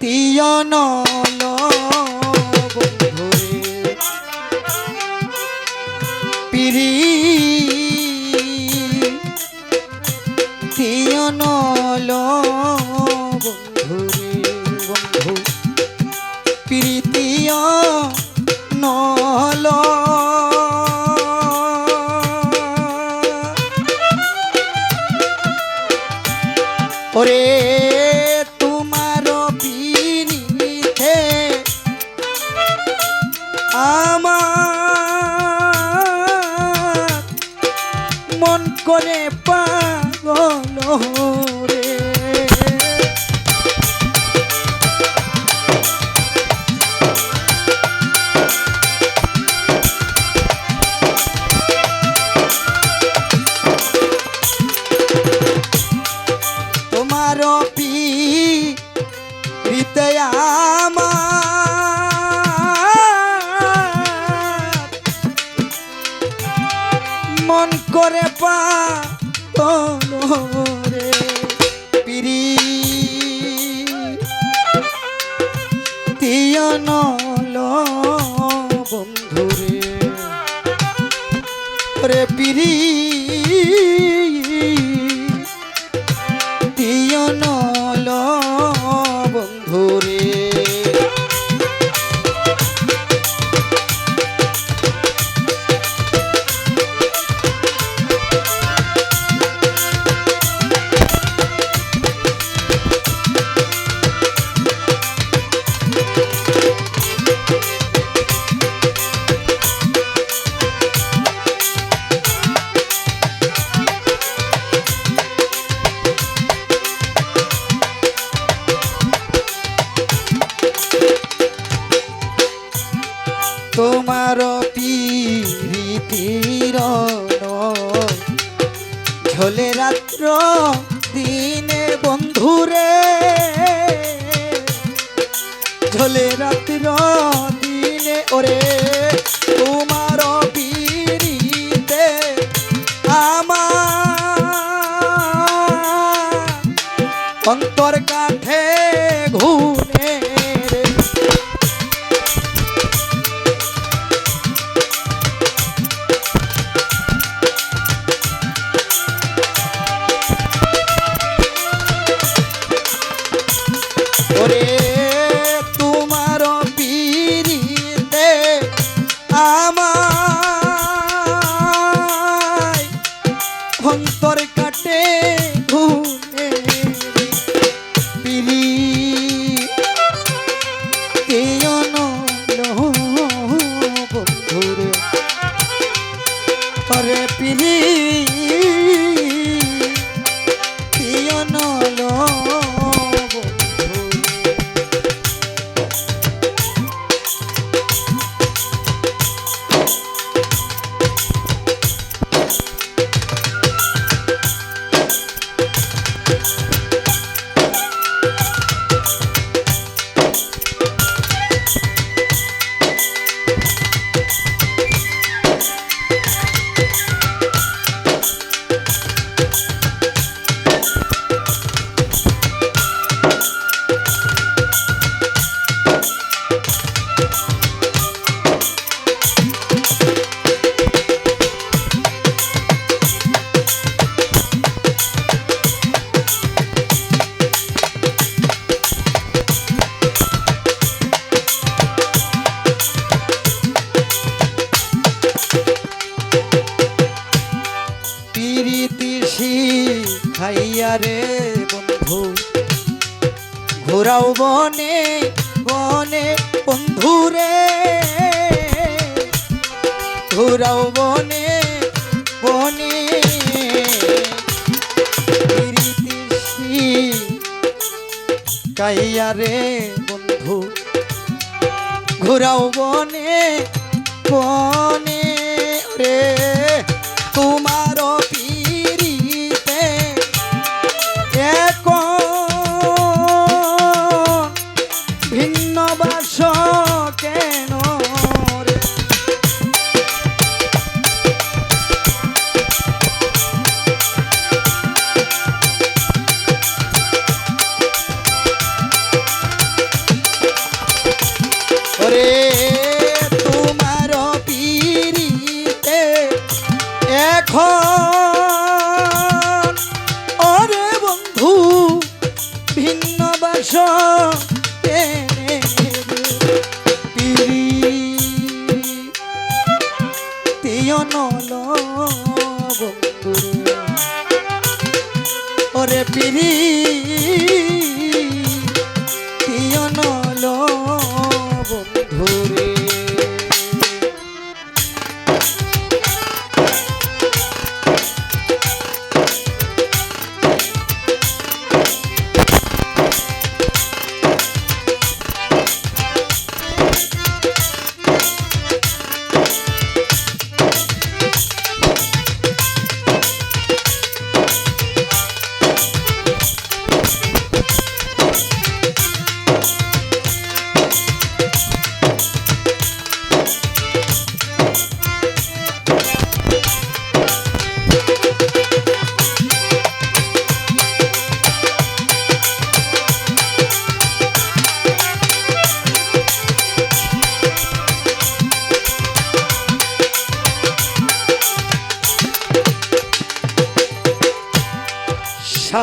পিরিতীয় মন করে পাগল রে তোমার পিতে আমার রে পিরি। তিয়নল বন্ধুরে। রে ঝোলে রাত্র দিনে ওরে তোমার পিড়িতে আমার অন্তর অন্তর কাটে ঘুরে খাইয়া রে বন্ধু, ঘোরাও বনে বনে বন্ধু রে। ঘোরাও বনে বনে। খাইয়া রে বন্ধু, ঘোরাও বনে বনে রে।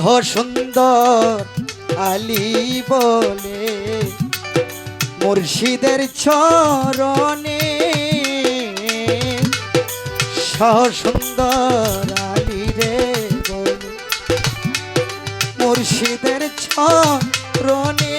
শাহ সুন্দর আলী বলে। মুর্শিদের চরণে শাহ সুন্দর আলী রে বলে। মুর্শিদের চরণে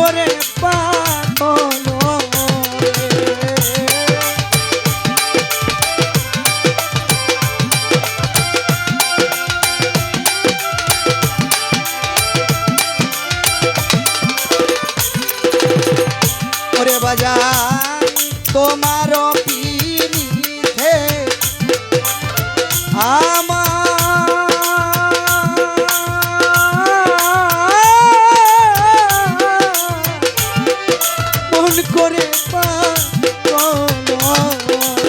করে পাথর বাজার তোমার Oh,